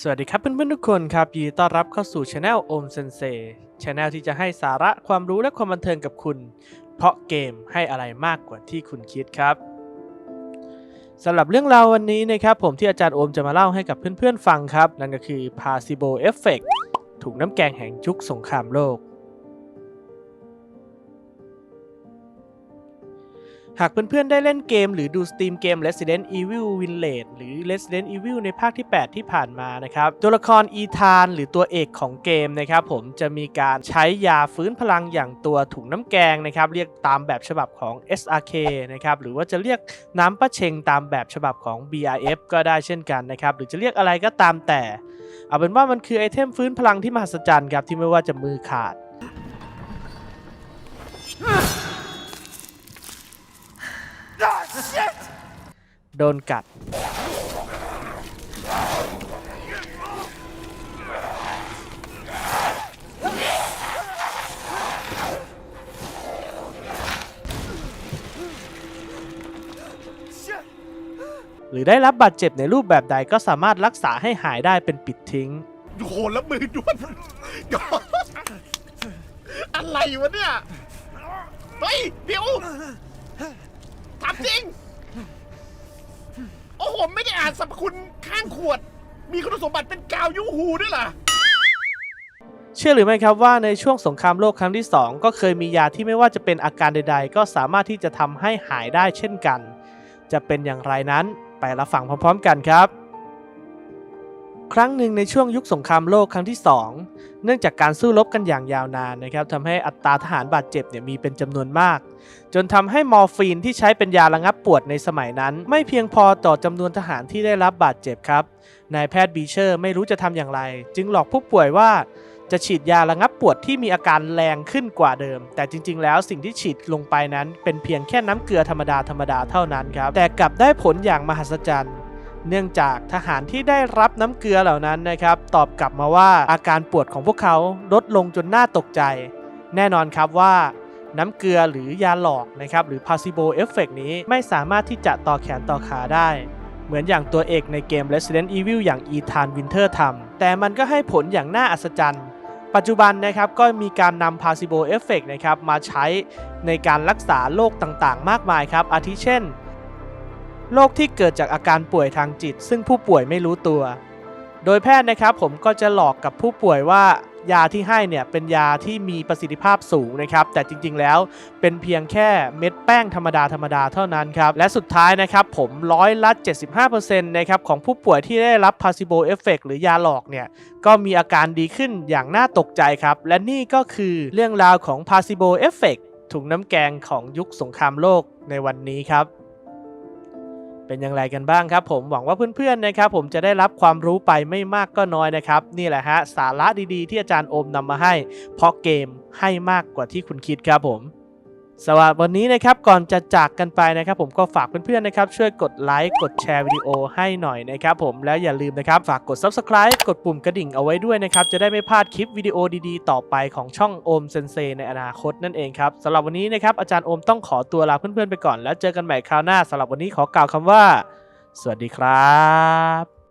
สวัสดีครับเพื่อนๆทุกคนครับยินดีต้อนรับเข้าสู่ช anel โอมเซนเซช anel ที่จะให้สาระความรู้และความบันเทิงกับคุณ เพราะเกมให้อะไรมากกว่าที่คุณคิดครับสำหรับเรื่องราววันนี้นะครับผมที่อาจารย์โอมจะมาเล่าให้กับเพื่อนๆฟังครับ นั่นก็คือ Placebo Effect ถุงน้ำแกงแห่งยุคสงครามโลก หากเพื่อนๆ ได้เล่นเกมหรือดูสตรีมเกม Resident Evil Village หรือ Resident Evil ในภาคที่ 8 ที่ผ่านมานะครับ ตัวละครอีธานหรือตัวเอกของเกมนะครับผมจะมีการใช้ยาฟื้นพลังอย่างตัวถุงน้ำแกงนะครับ เรียกตามแบบฉบับของ SRK นะครับ หรือว่าจะเรียกน้ำปะเชงตามแบบฉบับของ BRF ก็ได้เช่นกันนะครับ หรือจะเรียกอะไรก็ตามแต่ เอาเป็นว่ามันคือไอเทมฟื้นพลังที่มหัศจรรย์ครับที่ไม่ว่าจะมือขาด โดนกัด หรือได้รับบาดเจ็บในรูปแบบใดก็สามารถรักษาให้หายได้เป็นปิดทิ้ง โอ้โหแล้วมือด้วนอะไรวะเนี่ย เฮ้ย เดี๋ยว ถามจริง โอ้โห ไม่ได้อ่านสรรพคุณข้างขวด มีคุณสมบัติเป็นกาวยูหูด้วยล่ะเชื่อหรือไม่ครับว่าในช่วงสงครามโลกครั้งที่ 2 ก็เคยมียาที่ไม่ว่าจะเป็นอาการใด ๆ ก็สามารถที่จะทำให้หายได้เช่นกัน จะเป็นอย่างไรนั้นไปรับฟังพร้อม ๆ กันครับ ครั้งหนึ่งในช่วงยุคสงครามโลกครั้งที่ 2 เนื่องจากการสู้รบกันอย่างยาวนานนะครับทำให้อัตราทหารบาดเจ็บเนี่ยมีเป็นจำนวนมาก จนทำให้มอร์ฟีนที่ใช้เป็นยาระงับปวดในสมัยนั้น ไม่เพียงพอต่อจำนวนทหารที่ได้รับบาดเจ็บครับนายแพทย์บีเชอร์ไม่รู้จะทำอย่างไร จึงหลอกผู้ป่วยว่าจะฉีดยาระงับปวดที่มีอาการแรงขึ้นกว่าเดิม แต่จริง ๆ แล้วสิ่งที่ฉีดลงไปนั้น เป็นเพียงแค่น้ำเกลือธรรมดาธรรมดาเท่านั้นครับ แต่กลับได้ผลอย่างมหัศจรรย์ เนื่องจากทหารที่ได้รับน้ำเกลือเหล่านั้นนะครับ ตอบกลับมาว่าอาการปวดของพวกเขาลดลงจนน่าตกใจ แน่นอนครับว่าน้ำเกลือหรือยาหลอกนะครับหรือ placebo effect นี้ไม่สามารถที่จะต่อแขนต่อขาได้ เหมือนอย่างตัวเอกในเกม Resident Evil อย่าง Ethan Winter ทำแต่มันก็ให้ผลอย่างน่าอัศจรรย์ ปัจจุบันนะครับก็มีการนำ placebo effect นะครับมาใช้ในการรักษาโรคต่างๆ มากมายครับ อาทิเช่น โรคที่เกิดจากอาการป่วยทางจิต ซึ่งผู้ป่วยไม่รู้ตัว โดยแพทย์นะครับผมก็จะหลอกกับผู้ป่วยว่ายาที่ให้เนี่ยเป็นยาที่มีประสิทธิภาพสูงนะครับ แต่จริงๆแล้วเป็นเพียงแค่เม็ดแป้งธรรมดาธรรมดาเท่านั้นครับ และสุดท้ายนะครับผมร้อยละ 75%นะครับของผู้ป่วยที่ได้รับ placebo effect หรือยาหลอกเนี่ยก็มีอาการดีขึ้นอย่างน่าตกใจครับ และนี่ก็คือเรื่องราวของ placebo effect ถุงน้ำแกงของยุคสงครามโลกในวันนี้ครับ เป็นอย่างไรกันบ้างครับผมหวังว่าเพื่อนๆนะครับผมจะได้รับความรู้ไปไม่มากก็น้อยนะครับนี่แหละฮะสาระดีๆ ที่อาจารย์โอมนำมาให้ เพราะเกมให้มากกว่าที่คุณคิดครับผม สำหรับวันนี้นะครับก่อนจะจากกันไปนะครับ ผมก็ฝากเพื่อนๆนะครับช่วยกดไลค์กดแชร์วิดีโอให้หน่อยนะครับผมแล้วอย่าลืมนะครับฝากกด Subscribe กดปุ่มกระดิ่งเอาไว้ด้วยนะครับจะได้ไม่พลาดคลิปวิดีโอดีๆ ต่อไปของช่องโอมเซนเซในอนาคตนั่นเองครับสำหรับวันนี้นะครับอาจารย์โอมต้องขอตัวลาเพื่อนๆไปก่อน แล้วเจอกันใหม่คราวหน้าสำหรับวันนี้ขอกล่าวคำว่า สวัสดีครับ